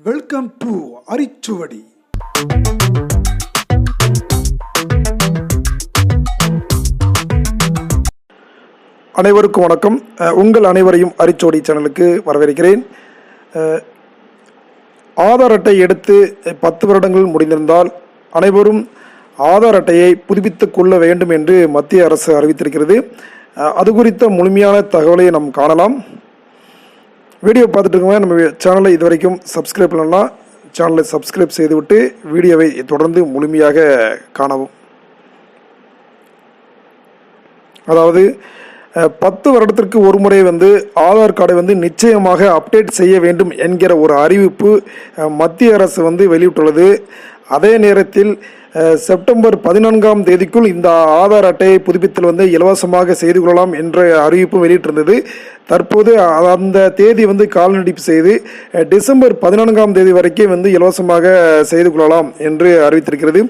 Welcome to அரிச்சுவடி. அனைவருக்கும் வணக்கம். உங்கள் அனைவரையும் அரிச்சோடி சேனலுக்கு வரவேற்கிறேன். ஆதார் அட்டை எடுத்து பத்து வருடங்கள் முடிந்திருந்தால் அனைவரும் ஆதார் அட்டையை புதுப்பித்துக் கொள்ள வேண்டும் என்று மத்திய அரசு அறிவித்திருக்கிறது. அது குறித்த முழுமையான தகவலை நாம் காணலாம். வீடியோ பார்த்துட்டு இருக்கவங்க நம்ம சேனலை இது வரைக்கும் சப்ஸ்கிரைப் பண்ணலாம் சேனலை சப்ஸ்கிரைப் செய்துவிட்டு வீடியோவை தொடர்ந்து முழுமையாக காணவும். அதாவது பத்து வருடத்திற்கு ஒரு முறை வந்து ஆதார் கார்டை வந்து நிச்சயமாக அப்டேட் செய்ய வேண்டும் என்கிற ஒரு அறிவிப்பு மத்திய அரசு வந்து வெளியிட்டுள்ளது. அதே நேரத்தில் செப்டம்பர் பதினான்காம் தேதிக்குள் இந்த ஆதார் அட்டையை புதுப்பித்தல் வந்து இலவசமாக செய்து கொள்ளலாம் என்ற அறிவிப்பு வெளியிட்டிருந்தது. தற்போது அந்த தேதி வந்து கால்நடிப்பு செய்து டிசம்பர் பதினான்காம் தேதி வரைக்கும் வந்து இலவசமாக செய்து கொள்ளலாம் என்று அறிவித்திருக்கிறது.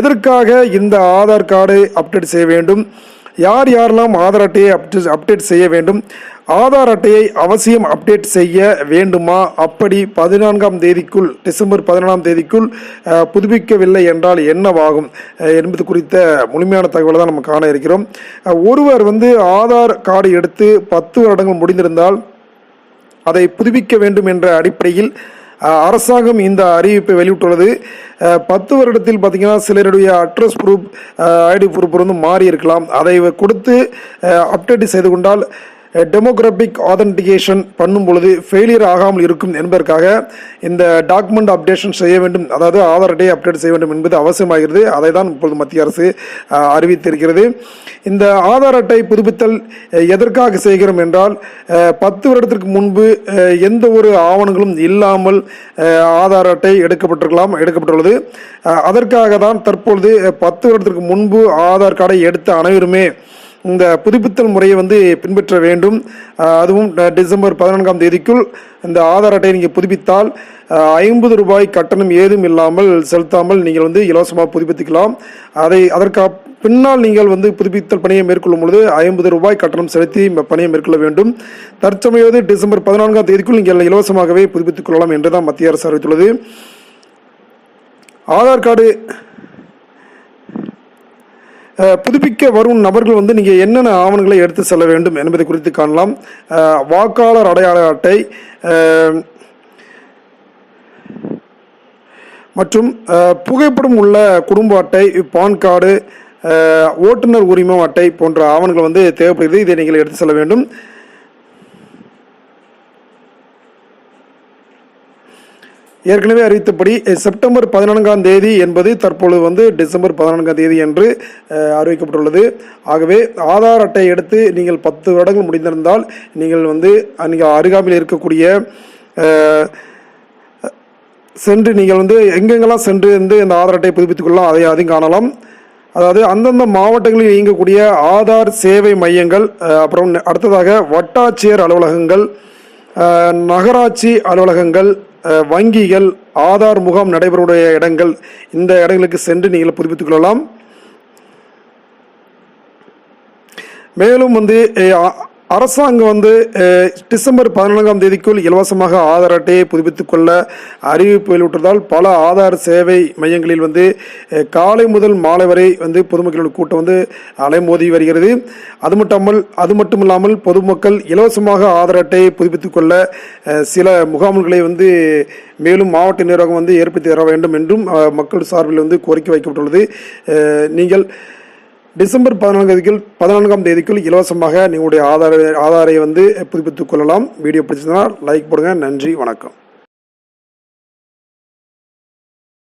எதற்காக இந்த ஆதார் கார்டை அப்டேட் செய்ய வேண்டும்? யார் யாரெல்லாம் ஆதார் அட்டையை அப்டே அப்டேட் செய்ய வேண்டும்? ஆதார் அட்டையை அவசியம் அப்டேட் செய்ய வேண்டுமா? அப்படி பதினான்காம் தேதிக்குள் டிசம்பர் பதினாலாம் தேதிக்குள் புதுப்பிக்கவில்லை என்றால் என்னவாகும்? என்பது குறித்த முழுமையான தகவலை தான் நம்ம காண இருக்கிறோம். ஒருவர் வந்து ஆதார் கார்டு எடுத்து பத்து வருடங்கள் முடிந்திருந்தால் அதை புதுப்பிக்க வேண்டும் என்ற அடிப்படையில் அரசாங்கம் இந்த அறிவிப்பை வெளியிட்டுள்ளது. பத்து வருடத்தில் பார்த்தீங்கன்னா சிலருடைய அட்ரஸ் ப்ரூஃப் ஐடி ப்ரூஃப் வந்து மாறி இருக்கலாம் அதை கொடுத்து அப்டேட் செய்து கொண்டால் டெமோகிராபிக் ஆதென்டிகேஷன் பண்ணும் பொழுது ஃபெயிலியர் ஆகாமல் இருக்கும் என்பதற்காக இந்த டாக்குமெண்ட் அப்டேஷன் செய்ய வேண்டும். அதாவது ஆதார் அட்டையை அப்டேட் செய்ய வேண்டும் என்பது அவசியமாகிறது. அதை தான் இப்பொழுது மத்திய அரசு அறிவித்திருக்கிறது. இந்த ஆதார் அட்டை புதுப்பித்தல் எதற்காக செய்கிறோம் என்றால் பத்து வருடத்திற்கு முன்பு எந்த ஒரு ஆவணங்களும் இல்லாமல் ஆதார் அட்டை எடுக்கப்பட்டிருக்கலாம் எடுக்கப்பட்டுள்ளது. அதற்காக தான் தற்பொழுது பத்து வருடத்திற்கு முன்பு ஆதார் கார்டை எடுத்த அனைவருமே இந்த புதுப்பித்தல் முறையை வந்து பின்பற்ற வேண்டும். அதுவும் டிசம்பர் பதினான்காம் தேதிக்குள் இந்த ஆதார் அட்டையை நீங்கள் புதுப்பித்தால் ஐம்பது ரூபாய் கட்டணம் ஏதும் இல்லாமல் செலுத்தாமல் நீங்கள் வந்து இலவசமாக புதுப்பித்துக்கலாம். அதை அதற்கு பின்னால் நீங்கள் வந்து புதுப்பித்தல் பணியை மேற்கொள்ளும் பொழுது ஐம்பது ரூபாய் கட்டணம் செலுத்தி பணியை மேற்கொள்ள வேண்டும். தற்சமயம் டிசம்பர் பதினான்காம் தேதிக்குள் நீங்கள் இலவசமாகவே புதுப்பித்துக் கொள்ளலாம் என்று தான் மத்திய அரசு அறிவித்துள்ளது. ஆதார் கார்டு புதுப்பிக்க வரும் நபர்கள் வந்து நீங்கள் என்னென்ன ஆவணங்களை எடுத்து செல்ல வேண்டும் என்பதை குறித்து காணலாம். வாக்காளர் அடையாள அட்டை மற்றும் புகைப்படம் உள்ள குடும்ப அட்டை பான் கார்டு ஓட்டுநர் உரிமம் அட்டை போன்ற ஆவணங்கள் வந்து தேவைப்படுகிறது. இதை நீங்கள் எடுத்து செல்ல வேண்டும். ஏற்கனவே அறிவித்தபடி செப்டம்பர் பதினான்காம் தேதி என்பது தற்பொழுது வந்து டிசம்பர் பதினான்காம் தேதி என்று அறிவிக்கப்பட்டுள்ளது. ஆகவே ஆதார் அட்டை எடுத்து நீங்கள் பத்து வருடங்கள் முடிந்திருந்தால் நீங்கள் வந்து நீங்கள் அருகாமையில் இருக்கக்கூடிய சென்று நீங்கள் வந்து எங்கெங்கெல்லாம் சென்று வந்து இந்த ஆதார் அட்டையை புதுப்பித்துக் கொள்ளலாம் அதை அதையும் காணலாம். அதாவது அந்தந்த மாவட்டங்களில் இயங்கக்கூடிய ஆதார் சேவை மையங்கள் அப்புறம் அடுத்ததாக வட்டாட்சியர் அலுவலகங்கள் நகராட்சி அலுவலகங்கள் வங்கிகள் ஆதார் முகாம் நடைபெறக்கூடிய இடங்கள் இந்த இடங்களுக்கு சென்று நீங்கள் புதுப்பித்துக் கொள்ளலாம். மேலும் வந்து அரசாங்கம் வந்து டிசம்பர் பதினான்காம் தேதிக்குள் இலவசமாக ஆதார் அட்டையை புதுப்பித்துக் கொள்ள அறிவிப்பு வெளியிட்டதால் பல ஆதார் சேவை மையங்களில் வந்து காலை முதல் மாலை வரை வந்து பொதுமக்களோட கூட்டம் வந்து அலைமோதி வருகிறது. அது மட்டுமல் அது மட்டும் இல்லாமல் பொதுமக்கள் இலவசமாக ஆதார் அட்டையை புதுப்பித்துக் கொள்ள சில முகாம்களை வந்து மேலும் மாவட்ட நிர்வாகம் வந்து ஏற்படுத்தி தர வேண்டும் என்றும் மக்கள் சார்பில் வந்து கோரிக்கை வைக்கப்பட்டுள்ளது. நீங்கள் டிசம்பர் பதினான்கு பதினான்காம் தேதிக்குள் இலவசமாக நீங்களுடைய ஆதார ஆதாரை வந்து புதுப்பித்துக் கொள்ளலாம். வீடியோ பிடிச்சதுன்னா லைக் போடுங்க. நன்றி வணக்கம்.